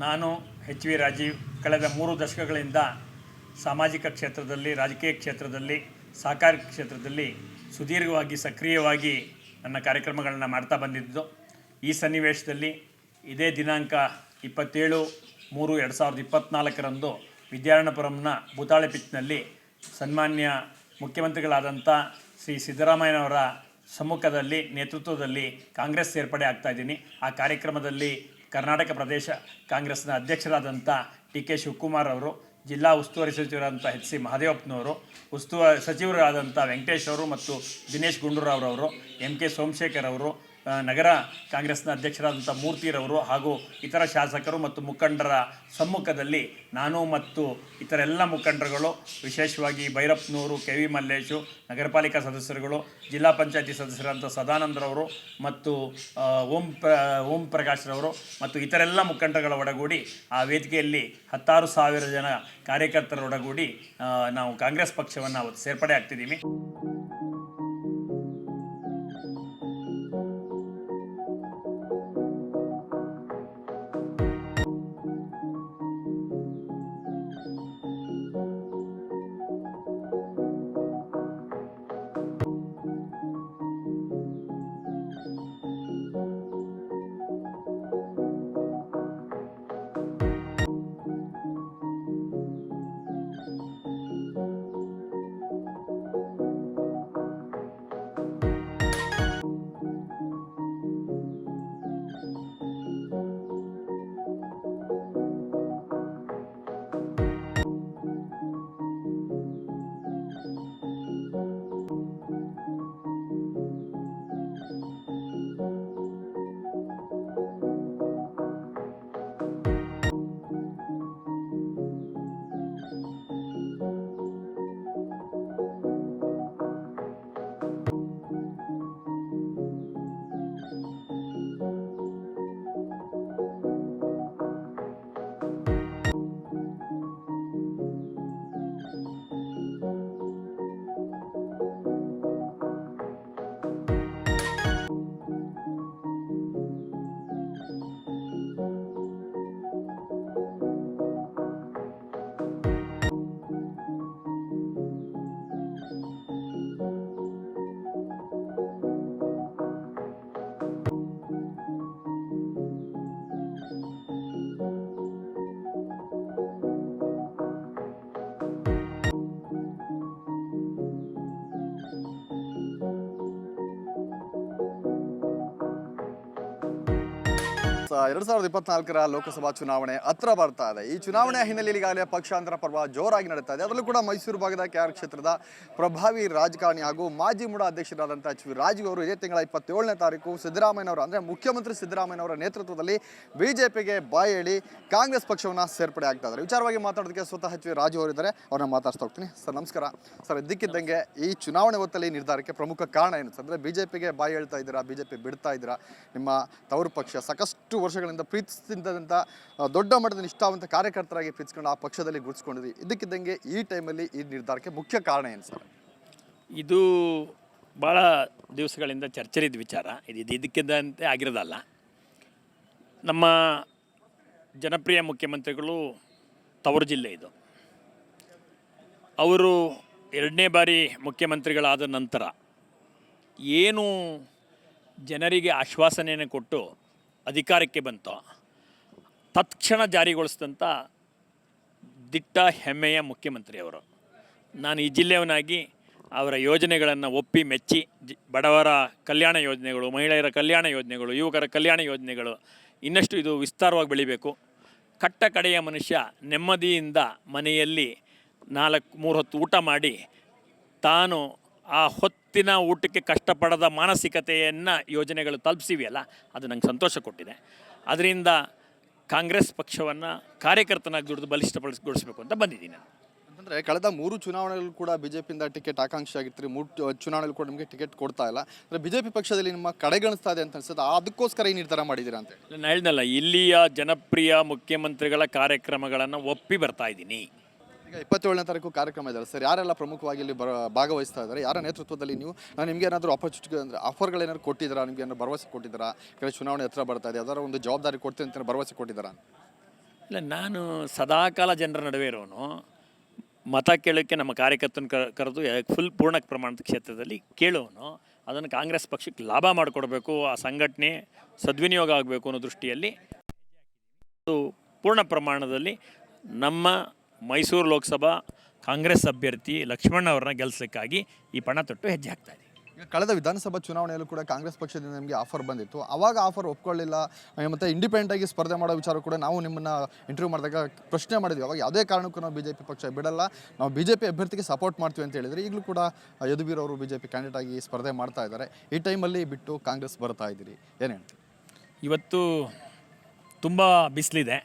ನಾನು H V Rajiv ಕಳೆದ ಮೂರು ದಶಕಗಳಿಂದ ಸಾಮಾಜಿಕ ಕ್ಷೇತ್ರದಲ್ಲಿ, ರಾಜಕೀಯ ಕ್ಷೇತ್ರದಲ್ಲಿ, ಸಹಕಾರಿ ಕ್ಷೇತ್ರದಲ್ಲಿ ಸುದೀರ್ಘವಾಗಿ ಸಕ್ರಿಯವಾಗಿ ನನ್ನ ಕಾರ್ಯಕ್ರಮಗಳನ್ನು ಮಾಡ್ತಾ ಬಂದಿದ್ದು. ಈ ಸನ್ನಿವೇಶದಲ್ಲಿ ಇದೇ ದಿನಾಂಕ ಇಪ್ಪತ್ತೇಳು ಮೂರು ಎರಡು ಸಾವಿರದ ಇಪ್ಪತ್ತ್ನಾಲ್ಕರಂದು ವಿದ್ಯಾರಣ್ಯಪುರಂನ ಭೂತಾಳೆ ಪಿಚ್ನಲ್ಲಿ ಸನ್ಮಾನ್ಯ ಮುಖ್ಯಮಂತ್ರಿಗಳಾದಂಥ ಶ್ರೀ ಸಿದ್ದರಾಮಯ್ಯನವರ ಸಮ್ಮುಖದಲ್ಲಿ ನೇತೃತ್ವದಲ್ಲಿ ಕಾಂಗ್ರೆಸ್ ಸೇರ್ಪಡೆ ಆಗ್ತಾ ಇದ್ದೀನಿ. ಆ ಕಾರ್ಯಕ್ರಮದಲ್ಲಿ ಕರ್ನಾಟಕ ಪ್ರದೇಶ ಕಾಂಗ್ರೆಸ್ನ ಅಧ್ಯಕ್ಷರಾದಂಥ ಟಿ ಕೆ ಶಿವಕುಮಾರ್ ಅವರು, ಜಿಲ್ಲಾ ಉಸ್ತುವಾರಿ ಸಚಿವರಾದಂಥ ಎಚ್ ಸಿ ಮಹದೇವಪ್ಪನವರು, ಉಸ್ತುವಾರಿ ಸಚಿವರಾದಂಥ ವೆಂಕಟೇಶ್ ಅವರು ಮತ್ತು ದಿನೇಶ್ ಗುಂಡೂರಾವ್ರವರು ಎಂ ಕೆ ಸೋಮಶೇಖರ್ ಅವರು ನಗರ ಕಾಂಗ್ರೆಸ್ನ ಅಧ್ಯಕ್ಷರಾದಂಥ ಮೂರ್ತಿರವರು ಹಾಗೂ ಇತರ ಶಾಸಕರು ಮತ್ತು ಮುಖಂಡರ ಸಮ್ಮುಖದಲ್ಲಿ ನಾನು ಮತ್ತು ಇತರ ಎಲ್ಲ ಮುಖಂಡರುಗಳು, ವಿಶೇಷವಾಗಿ ಭೈರಪ್ಪನವರು ಕೆ ವಿ ಮಲ್ಲೇಶು, ನಗರಪಾಲಿಕಾ ಸದಸ್ಯರುಗಳು, ಜಿಲ್ಲಾ ಪಂಚಾಯತಿ ಸದಸ್ಯರಾದಂಥ ಸದಾನಂದರವರು ಮತ್ತು ಓಂ ಪ್ರ, ಓಂ ಪ್ರಕಾಶ್ರವರು ಮತ್ತು ಇತರೆಲ್ಲ ಮುಖಂಡರುಗಳ ಒಡಗೂಡಿ ಆ ವೇದಿಕೆಯಲ್ಲಿ ಹತ್ತಾರು ಸಾವಿರ ಜನ ಕಾರ್ಯಕರ್ತರ ಒಡಗೂಡಿ ನಾವು ಕಾಂಗ್ರೆಸ್ ಪಕ್ಷವನ್ನು ಅವತ್ತು ಸೇರ್ಪಡೆ ಆಗ್ತಿದ್ದೀವಿ. ಎರಡ್ ಸಾವಿರದ ಇಪ್ಪತ್ನಾಲ್ಕರ ಲೋಕಸಭಾ ಚುನಾವಣೆ ಹತ್ರ ಬರ್ತಾ ಇದೆ. ಈ ಚುನಾವಣೆ ಹಿನ್ನೆಲೆಯಲ್ಲಿ ಈಗಾಗಲೇ ಪಕ್ಷಾಂತರ ಪರ್ವ ಜೋರಾಗಿ ನಡೀತಾ ಇದೆ. ಅದರಲ್ಲೂ ಕೂಡ ಮೈಸೂರು ಭಾಗದ ಕೆಆರ್ ಕ್ಷೇತ್ರದ ಪ್ರಭಾವಿ ರಾಜಕಾರಣಿ ಹಾಗೂ ಮಾಜಿ ಮುಡ ಅಧ್ಯಕ್ಷರಾದಂಥ ಎಚ್ ವಿ ರಾಜೀವ್ ಅವರು ಇದೇ ತಿಂಗಳ ಇಪ್ಪತ್ತೇಳನೇ ತಾರೀಕು ಸಿದ್ದರಾಮಯ್ಯನವರು, ಅಂದರೆ ಮುಖ್ಯಮಂತ್ರಿ ಸಿದ್ದರಾಮಯ್ಯನವರ ನೇತೃತ್ವದಲ್ಲಿ ಬಿಜೆಪಿಗೆ ಬಾಯಿ ಹೇಳಿ ಕಾಂಗ್ರೆಸ್ ಪಕ್ಷವನ್ನು ಸೇರ್ಪಡೆ ಆಗ್ತಾ ಇದ್ದಾರೆ. ವಿಚಾರವಾಗಿ ಮಾತಾಡೋದಕ್ಕೆ ಸ್ವತಃ ಎಚ್ ವಿ ರಾಜು ಅವರಿದ್ದಾರೆ ಅವ್ರನ್ನ ಮಾತಾಡ್ತಾ ಹೋಗ್ತೀನಿ. ಸರ್, ನಮಸ್ಕಾರ. ಸರ್, ಇದ್ದಕ್ಕಿದ್ದಂಗೆ ಈ ಚುನಾವಣೆ ಹೊತ್ತಲ್ಲಿ ನಿರ್ಧಾರಕ್ಕೆ ಪ್ರಮುಖ ಕಾರಣ ಏನು? ಅಂದರೆ ಬಿಜೆಪಿಗೆ ಬಾಯಿ ಹೇಳ್ತಾ ಇದ್ದೀರಾ, ಬಿಜೆಪಿ ಬಿಡ್ತಾ ಇದ್ದೀರಾ, ನಿಮ್ಮ ತವರು ಪಕ್ಷ ಸಾಕಷ್ಟು ವರ್ಷಗಳಿಂದ ಪ್ರೀತಿಸಿದಂಥ ದೊಡ್ಡ ಮಟ್ಟದ ನಿಷ್ಠಾವಂತ ಕಾರ್ಯಕರ್ತರಾಗಿ ಪ್ರೀತಿಸ್ಕೊಂಡು ಆ ಪಕ್ಷದಲ್ಲಿ ಗುರುತಿಸ್ಕೊಂಡಿದ್ವಿ. ಇದಕ್ಕಿದ್ದಂಗೆ ಈ ಟೈಮಲ್ಲಿ ಈ ನಿರ್ಧಾರಕ್ಕೆ ಮುಖ್ಯ ಕಾರಣ ಏನು ಸರ್? ಇದು ಭಾಳ ದಿವಸಗಳಿಂದ ಚರ್ಚೆಲಿದ್ದ ವಿಚಾರ. ಇದು ಇದಕ್ಕಿದ್ದಂತೆ ಆಗಿರೋದಲ್ಲ. ನಮ್ಮ ಜನಪ್ರಿಯ ಮುಖ್ಯಮಂತ್ರಿಗಳು ತವರು ಜಿಲ್ಲೆ ಇದು. ಅವರು ಎರಡನೇ ಬಾರಿ ಮುಖ್ಯಮಂತ್ರಿಗಳಾದ ನಂತರ ಏನು ಜನರಿಗೆ ಆಶ್ವಾಸನೆಯನ್ನು ಕೊಟ್ಟು ಅಧಿಕಾರಕ್ಕೆ ಬಂತು. ತತ್ಕ್ಷಣ ಜಾರಿಗೊಳಿಸಿದಂಥ ದಿಟ್ಟ ಹೆಮ್ಮೆಯ ಮುಖ್ಯಮಂತ್ರಿಯವರು. ನಾನು ಈ ಜಿಲ್ಲೆಯವನಾಗಿ ಅವರ ಯೋಜನೆಗಳನ್ನು ಒಪ್ಪಿ ಮೆಚ್ಚಿ ಬಡವರ ಕಲ್ಯಾಣ ಯೋಜನೆಗಳು, ಮಹಿಳೆಯರ ಕಲ್ಯಾಣ ಯೋಜನೆಗಳು, ಯುವಕರ ಕಲ್ಯಾಣ ಯೋಜನೆಗಳು ಇನ್ನಷ್ಟು ಇದು ವಿಸ್ತಾರವಾಗಿ ಬೆಳಿಬೇಕು. ಕಟ್ಟ ಕಡೆಯ ಮನುಷ್ಯ ನೆಮ್ಮದಿಯಿಂದ ಮನೆಯಲ್ಲಿ ನಾಲ್ಕು ಮೂರು ಹೊತ್ತು ಊಟ ಮಾಡಿ ತಾನು ಆ ಹೊತ್ತಿನ ಊಟಕ್ಕೆ ಕಷ್ಟಪಡದ ಮಾನಸಿಕತೆಯನ್ನು ಯೋಜನೆಗಳು ತಲುಪಿಸಿವೆಯಲ್ಲ ಅದು ನಂಗೆ ಸಂತೋಷ ಕೊಟ್ಟಿದೆ. ಅದರಿಂದ ಕಾಂಗ್ರೆಸ್ ಪಕ್ಷವನ್ನು ಕಾರ್ಯಕರ್ತನಾಗಿ ದುಡಿದು ಬಲಿಷ್ಠಪಡಿಸ್ಗೊಳಿಸಬೇಕು ಅಂತ ಬಂದಿದ್ದೀನಿ ನಾನು. ಅಂತಂದರೆ ಕಳೆದ ಮೂರು ಚುನಾವಣೆಗಳು ಕೂಡ ಬಿಜೆಪಿಯಿಂದ ಟಿಕೆಟ್ ಆಕಾಂಕ್ಷಿ ಆಗಿರ್ತೀರಿ. ಮೂರು ಚುನಾವಣೆಗಳು ಕೂಡ ನಿಮಗೆ ಟಿಕೆಟ್ ಕೊಡ್ತಾ ಇಲ್ಲ. ಅಂದರೆ ಬಿಜೆಪಿ ಪಕ್ಷದಲ್ಲಿ ನಿಮ್ಮ ಕಡೆಗಣಿಸ್ತಾ ಇದೆ ಅಂತ ಅನ್ಸುತ್ತೆ. ಅದಕ್ಕೋಸ್ಕರ ಈ ನಿರ್ಧಾರ ಮಾಡಿದ್ದೀರಾ ಅಂತ ನಾನು ಹೇಳ್ದಲ್ಲ ಇಲ್ಲಿಯ ಜನಪ್ರಿಯ ಮುಖ್ಯಮಂತ್ರಿಗಳ ಕಾರ್ಯಕ್ರಮಗಳನ್ನು ಒಪ್ಪಿ ಬರ್ತಾ ಇದ್ದೀನಿ. ಇಪ್ಪತ್ತೇಳನೇ ತಾರೀಕು ಕಾರ್ಯಕ್ರಮ ಇದೆ ಸರ್, ಯಾರೆಲ್ಲ ಪ್ರಮುಖವಾಗಿ ಇಲ್ಲಿ ಬರ, ಭಾಗವಹಿಸ್ತಾ ಇದ್ದಾರೆ? ಯಾರ ನೇತೃತ್ವದಲ್ಲಿ ನೀವು, ನಾನು ನಿಮ್ಗೆ ಏನಾದರೂ ಆಪರ್ಚುನಿಟಿ ಅಂದರೆ ಆಫರ್ಗಳೇನಾದ್ರು ಕೊಟ್ಟಿದ್ದೀರಾ? ನಿಮ್ಗೆ ಏನಾದ್ರು ಭರವಸೆ ಕೊಟ್ಟಿದ್ದೀರಾ? ಕೆಲವು ಚುನಾವಣೆ ಹತ್ರ ಬರ್ತಾ ಇದೆ ಅದರ ಒಂದು ಜವಾಬ್ದಾರಿ ಕೊಡ್ತೀನಿ ಅಂತ ಭರವಸೆ ಕೊಟ್ಟಿದ್ದೀರಾ? ಇಲ್ಲ, ನಾನು ಸದಾಕಾಲ ಜನರ ನಡುವೆ ಇರೋನು. ಮತ ಕೇಳೋಕ್ಕೆ ನಮ್ಮ ಕಾರ್ಯಕರ್ತನ ಕರೆದು ಫುಲ್ ಪೂರ್ಣ ಪ್ರಮಾಣದ ಕ್ಷೇತ್ರದಲ್ಲಿ ಕೇಳೋನು. ಅದನ್ನು ಕಾಂಗ್ರೆಸ್ ಪಕ್ಷಕ್ಕೆ ಲಾಭ ಮಾಡಿಕೊಡ್ಬೇಕು, ಆ ಸಂಘಟನೆ ಸದ್ವಿನಿಯೋಗ ಆಗಬೇಕು ಅನ್ನೋ ದೃಷ್ಟಿಯಲ್ಲಿ. ಪೂರ್ಣ ಪ್ರಮಾಣದಲ್ಲಿ ನಮ್ಮ ಮೈಸೂರು ಲೋಕಸಭಾ ಕಾಂಗ್ರೆಸ್ ಅಭ್ಯರ್ಥಿ ಲಕ್ಷ್ಮಣ್ ಅವರನ್ನ ಗೆಲ್ಲಿಸಲಿಕ್ಕಾಗಿ ಈ ಪಣ ತೊಟ್ಟು ಹೆಜ್ಜೆ ಹಾಕ್ತಾ ಇದೆ. ಈಗ ಕಳೆದ ವಿಧಾನಸಭಾ ಚುನಾವಣೆಯಲ್ಲೂ ಕೂಡ ಕಾಂಗ್ರೆಸ್ ಪಕ್ಷದಿಂದ ನಿಮಗೆ ಆಫರ್ ಬಂದಿತ್ತು. ಅವಾಗ ಆಫರ್ ಒಪ್ಕೊಳ್ಳಿಲ್ಲ. ಮತ್ತು ಇಂಡಿಪೆಂಡೆಂಟ್ ಆಗಿ ಸ್ಪರ್ಧೆ ಮಾಡೋ ವಿಚಾರ ಕೂಡ ನಾವು ನಿಮ್ಮನ್ನು ಇಂಟರ್ವ್ಯೂ ಮಾಡಿದಾಗ ಪ್ರಶ್ನೆ ಮಾಡಿದ್ವಿ. ಅವಾಗ ಯಾವುದೇ ಕಾರಣಕ್ಕೂ ನಾವು ಬಿ ಜೆ ಪಿ ಪಕ್ಷ ಬಿಡಲ್ಲ. ನಾವು ಬಿ ಜೆ ಪಿ ಅಭ್ಯರ್ಥಿಗೆ ಸಪೋರ್ಟ್ ಮಾಡ್ತೀವಿ ಅಂತ ಹೇಳಿದರೆ ಈಗಲೂ ಕೂಡ ಯದುವೀರ್ ಅವರು ಪಿ ಕ್ಯಾಂಡಿಡೇಟ್ ಆಗಿ ಸ್ಪರ್ಧೆ ಮಾಡ್ತಾ ಇದ್ದಾರೆ. ಈ ಟೈಮಲ್ಲಿ ಬಿಟ್ಟು ಕಾಂಗ್ರೆಸ್ ಬರ್ತಾ ಇದ್ದೀರಿ. ಏನು ಹೇಳ್ತೀವಿ ಇವತ್ತು ತುಂಬ ಬಿಸಿಲಿದೆ.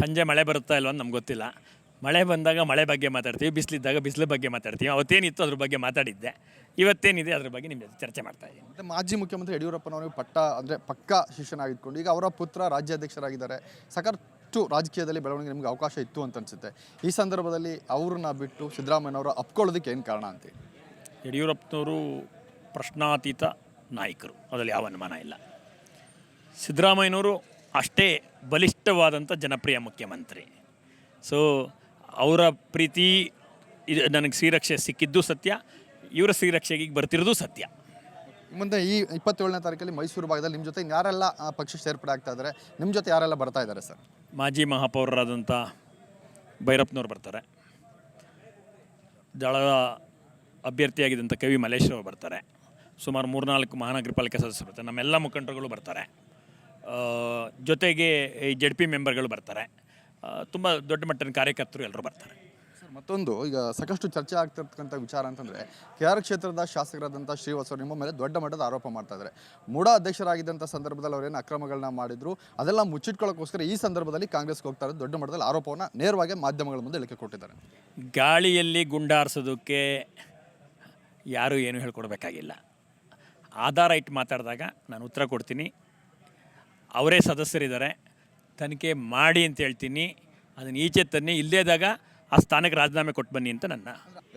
ಸಂಜೆ ಮಳೆ ಬರುತ್ತಾ ಇಲ್ವ ಅಂತ ನಮ್ಗೆ ಗೊತ್ತಿಲ್ಲ. ಮಳೆ ಬಂದಾಗ ಮಳೆ ಬಗ್ಗೆ ಮಾತಾಡ್ತೀವಿ ಬಿಸಿಲಿದ್ದಾಗ ಬಿಸಿಲು ಬಗ್ಗೆ ಮಾತಾಡ್ತೀವಿ. ಅವತ್ತೇನಿತ್ತು ಅದ್ರ ಬಗ್ಗೆ ಮಾತಾಡಿದ್ದೆ. ಇವತ್ತೇನಿದೆ ಅದ್ರ ಬಗ್ಗೆ ನಿಮ್ಮ ಜೊತೆ ಚರ್ಚೆ ಮಾಡ್ತಾ ಇದ್ದೀನಿ. ಮತ್ತೆ ಮಾಜಿ ಮುಖ್ಯಮಂತ್ರಿ ಯಡಿಯೂರಪ್ಪನವರಿಗೆ ಪಟ್ಟ ಅಂದರೆ ಪಕ್ಕ ಶಿಷ್ಯನಾಗಿಟ್ಕೊಂಡು ಈಗ ಅವರ ಪುತ್ರ ರಾಜ್ಯಾಧ್ಯಕ್ಷರಾಗಿದ್ದಾರೆ. ಸಾಕಷ್ಟು ರಾಜಕೀಯದಲ್ಲಿ ಬೆಳವಣಿಗೆ ನಿಮಗೆ ಅವಕಾಶ ಇತ್ತು ಅಂತ ಅನಿಸುತ್ತೆ. ಈ ಸಂದರ್ಭದಲ್ಲಿ ಅವ್ರನ್ನ ಬಿಟ್ಟು ಸಿದ್ದರಾಮಯ್ಯನವರು ಅಪ್ಕೊಳ್ಳೋದಕ್ಕೆ ಏನು ಕಾರಣ ಅಂತೀವಿ ಯಡಿಯೂರಪ್ಪನವರು ಪ್ರಶ್ನಾತೀತ ನಾಯಕರು. ಅದರಲ್ಲಿ ಯಾವ ಅನುಮಾನ ಇಲ್ಲ. ಸಿದ್ದರಾಮಯ್ಯನವರು ಅಷ್ಟೇ ಬಲಿಷ್ಠವಾದಂಥ ಜನಪ್ರಿಯ ಮುಖ್ಯಮಂತ್ರಿ. ಸೊ ಅವರ ಪ್ರೀತಿ ಇದು ನನಗೆ ಶ್ರೀರಕ್ಷೆ ಸಿಕ್ಕಿದ್ದು ಸತ್ಯ ಇವರ ಶ್ರೀರಕ್ಷೆಗೆ ಈಗ ಬರ್ತಿರೋದು ಸತ್ಯ. ಮುಂದೆ ಈ ಇಪ್ಪತ್ತೇಳನೇ ತಾರೀಕಲ್ಲಿ ಮೈಸೂರು ಭಾಗದಲ್ಲಿ ನಿಮ್ಮ ಜೊತೆ ಯಾರೆಲ್ಲ ಆ, ಪಕ್ಷ ಸೇರ್ಪಡೆ ಆಗ್ತಾ ಇದ್ದಾರೆ ನಿಮ್ಮ ಜೊತೆ ಯಾರೆಲ್ಲ ಬರ್ತಾ ಇದ್ದಾರೆ ಸರ್? ಮಾಜಿ ಮಹಾಪೌರರಾದಂಥ ಭೈರಪ್ಪನವ್ರು ಬರ್ತಾರೆ. ದಳದ ಅಭ್ಯರ್ಥಿಯಾಗಿದ್ದಂಥ ಕವಿ ಮಲ್ಲೇಶ್ವರ ಬರ್ತಾರೆ. ಸುಮಾರು ಮೂರ್ನಾಲ್ಕು ಮಹಾನಗರ ಪಾಲಿಕೆ ಸದಸ್ಯರು ಬರ್ತಾರೆ. ನಮ್ಮೆಲ್ಲ ಮುಖಂಡರುಗಳು ಬರ್ತಾರೆ. ಜೊತೆಗೆ ಈ ಜಡ್ ಪಿ ಮೆಂಬರ್ಗಳು ಬರ್ತಾರೆ. ತುಂಬ ದೊಡ್ಡ ಮಟ್ಟದ ಕಾರ್ಯಕರ್ತರು ಎಲ್ಲರೂ ಬರ್ತಾರೆ. ಸರ್ ಮತ್ತೊಂದು ಈಗ ಸಾಕಷ್ಟು ಚರ್ಚೆ ಆಗ್ತಿರ್ತಕ್ಕಂಥ ವಿಚಾರ ಅಂತಂದರೆ ಕೆ ಆರ್ ಕ್ಷೇತ್ರದ ಶಾಸಕರಾದಂಥ ಶ್ರೀವಾಸವರು ನಿಮ್ಮ ಮೇಲೆ ದೊಡ್ಡ ಮಟ್ಟದ ಆರೋಪ ಮಾಡ್ತಾ ಇದ್ದಾರೆ. ಮೂಡ ಅಧ್ಯಕ್ಷರಾಗಿದ್ದಂಥ ಸಂದರ್ಭದಲ್ಲಿ ಅವರೇನು ಅಕ್ರಮಗಳನ್ನ ಮಾಡಿದ್ರು ಅದೆಲ್ಲ ಮುಚ್ಚಿಟ್ಕೊಳ್ಳೋಕ್ಕೋಸ್ಕರ ಈ ಸಂದರ್ಭದಲ್ಲಿ ಕಾಂಗ್ರೆಸ್ಗೆ ಹೋಗ್ತಾ ಇರೋದು ದೊಡ್ಡ ಮಟ್ಟದಲ್ಲಿ ಆರೋಪವನ್ನು ನೇರವಾಗಿ ಮಾಧ್ಯಮಗಳ ಮುಂದೆ ಇಳಿಕೆ ಕೊಟ್ಟಿದ್ದಾರೆ. ಗಾಳಿಯಲ್ಲಿ ಗುಂಡಾರಿಸೋದಕ್ಕೆ ಯಾರೂ ಏನು ಹೇಳ್ಕೊಡ್ಬೇಕಾಗಿಲ್ಲ. ಆಧಾರ ಇಟ್ಟು ಮಾತಾಡಿದಾಗ ನಾನು ಉತ್ತರ ಕೊಡ್ತೀನಿ. ಅವರೇ ಸದಸ್ಯರಿದ್ದಾರೆ. ತನಿಖೆ ಮಾಡಿ ಅಂತ ಹೇಳ್ತೀನಿ. ಅದನ್ನು ಈಚೆ ತನ್ನಿ ಇಲ್ಲದೇದಾಗ ಆ ಸ್ಥಾನಕ್ಕೆ ರಾಜೀನಾಮೆ ಕೊಟ್ಟು ಬನ್ನಿ ಅಂತ ನನ್ನ.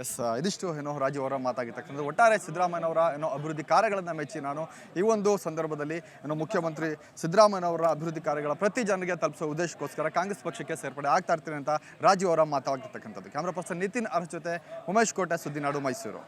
ಎಸ್ ಇದಿಷ್ಟು ಏನೋ ರಾಜು ಅವರ ಮಾತಾಗಿರ್ತಕ್ಕಂಥ ಒಟ್ಟಾರೆ ಸಿದ್ದರಾಮಯ್ಯನವರ ಏನೋ ಅಭಿವೃದ್ಧಿ ಕಾರ್ಯಗಳನ್ನು ಮೆಚ್ಚಿ ನಾನು ಈ ಒಂದು ಸಂದರ್ಭದಲ್ಲಿ ಏನೋ ಮುಖ್ಯಮಂತ್ರಿ ಸಿದ್ದರಾಮಯ್ಯನವರ ಅಭಿವೃದ್ಧಿ ಕಾರ್ಯಗಳ ಪ್ರತಿ ಜನರಿಗೆ ತಲುಪಿಸುವ ಉದ್ದೇಶಕ್ಕೋಸ್ಕರ ಕಾಂಗ್ರೆಸ್ ಪಕ್ಷಕ್ಕೆ ಸೇರ್ಪಡೆ ಆಗ್ತಾ ಇರ್ತೀನಿ ಅಂತ ರಾಜು ಅವರ ಮಾತಾಗಿರ್ತಕ್ಕಂಥದ್ದು ಕ್ಯಾಮ್ರಾ ಪರ್ಸನ್ ನಿತಿನ್ ಅವರ ಜೊತೆ ಉಮೇಶ್ ಕೋಟೆ ಸುದ್ದಿನಾಡು ಮೈಸೂರು.